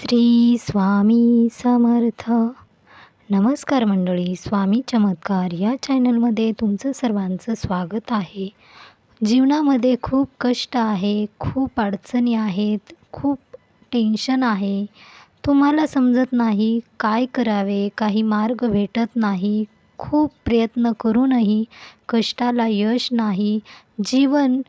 श्री स्वामी समर्थ. नमस्कार मंडळी स्वामी चमत्कार या चॅनलमध्ये तुमचं सर्वांचं स्वागत आहे. जीवनामध्ये खूप कष्ट आहे खूप अडचणी आहेत खूप टेन्शन आहे. तुम्हाला समजत नाही काय करावे काही मार्ग भेटत नाही. खूप प्रयत्न करूनही कष्टाला यश नाही. जीवन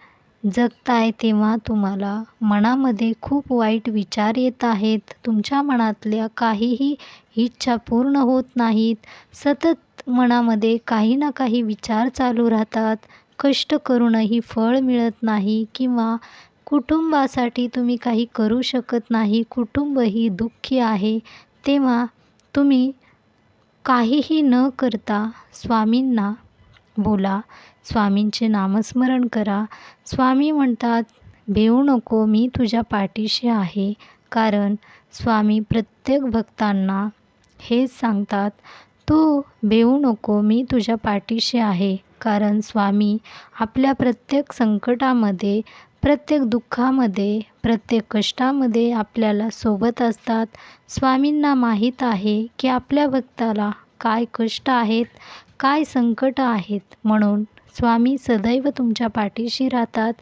जगताय तेव्हा तुम्हाला मनामध्ये खूप वाईट विचार येत आहेत. तुमच्या मनातल्या काहीही इच्छा पूर्ण होत नाहीत. सतत मनामध्ये काही ना काही विचार चालू राहतात. कष्ट करूनही फळ मिळत नाही किंवा कुटुंबासाठी तुम्ही काही करू शकत नाही. कुटुंबही दुःखी आहे. तेव्हा तुम्ही काहीही न करता स्वामींना बोला. स्वामींचे नामस्मरण करा. स्वामी म्हणतात भिवू नको मी तुझ्या पाठीशी आहे. कारण स्वामी प्रत्येक भक्तांना हेच सांगतात तू भिवू नको मी तुझ्या पाठीशी आहे. कारण स्वामी आपल्या प्रत्येक संकटामध्ये प्रत्येक दुःखामध्ये प्रत्येक कष्टामध्ये आपल्याला सोबत असतात. स्वामींना माहीत आहे की आपल्या भक्ताला काय कष्ट आहेत काय संकट आहेत म्हणून स्वामी सदैव तुमच्या पाठीशी राहतात.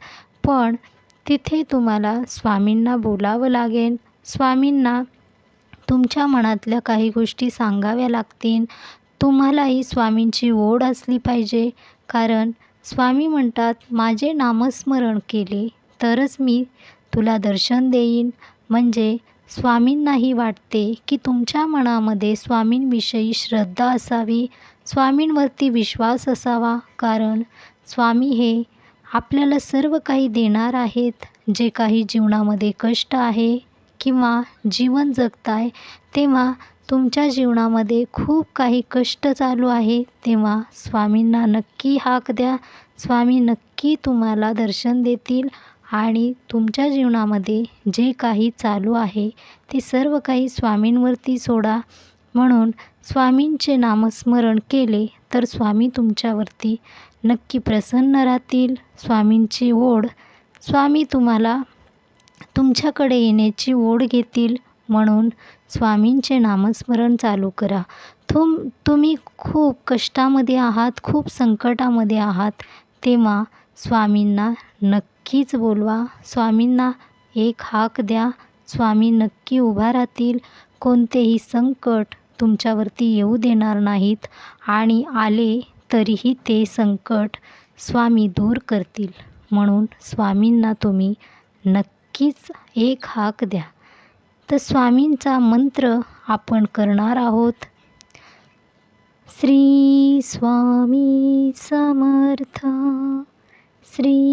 पण तिथे तुम्हाला स्वामींना बोलावं लागेल स्वामींना तुमच्या मनातल्या काही गोष्टी सांगाव्या लागतील. तुम्हालाही स्वामींची ओढ असली पाहिजे. कारण स्वामी म्हणतात माझे नामस्मरण केले तरच मी तुला दर्शन देईन. म्हणजे स्वामींनाही वाटते की तुमच्या मनामध्ये स्वामींविषयी श्रद्धा असावी स्वामींवरती विश्वास असावा. कारण स्वामी हे आपल्याला सर्व काही देणार आहेत. जे काही जीवनामध्ये कष्ट आहे किंवा जीवन जगताय तेव्हा तुमच्या जीवनामध्ये खूप काही कष्ट चालू आहे. तेव्हा स्वामींना नक्की हाक द्या. स्वामी नक्की तुम्हाला दर्शन देतील. आणि तुमच्या जीवनामध्ये जे काही चालू आहे ते सर्व काही स्वामींवरती सोडा. म्हणून स्वामींचे नामस्मरण केले तर स्वामी तुमच्यावरती नक्की प्रसन्न राहतील. स्वामींची ओढ. स्वामी तुम्हाला तुमच्याकडे येण्याची ओढ घेतील. म्हणून स्वामींचे नामस्मरण चालू करा. तुम तुम्ही खूप कष्टामध्ये आहात खूप संकटामध्ये आहात तेव्हा स्वामींना नक्की नक्कीच बोलवा. स्वामींना एक हाक द्या. स्वामी नक्की उभा राहतील. कोणतेही संकट तुमच्यावरती येऊ देणार नाहीत आणि आले तरीही ते संकट स्वामी दूर करतील. म्हणून स्वामींना तुम्ही नक्कीच एक हाक द्या. तर स्वामींचा मंत्र आपण करणार आहोत. श्री स्वामी समर्थ. श्री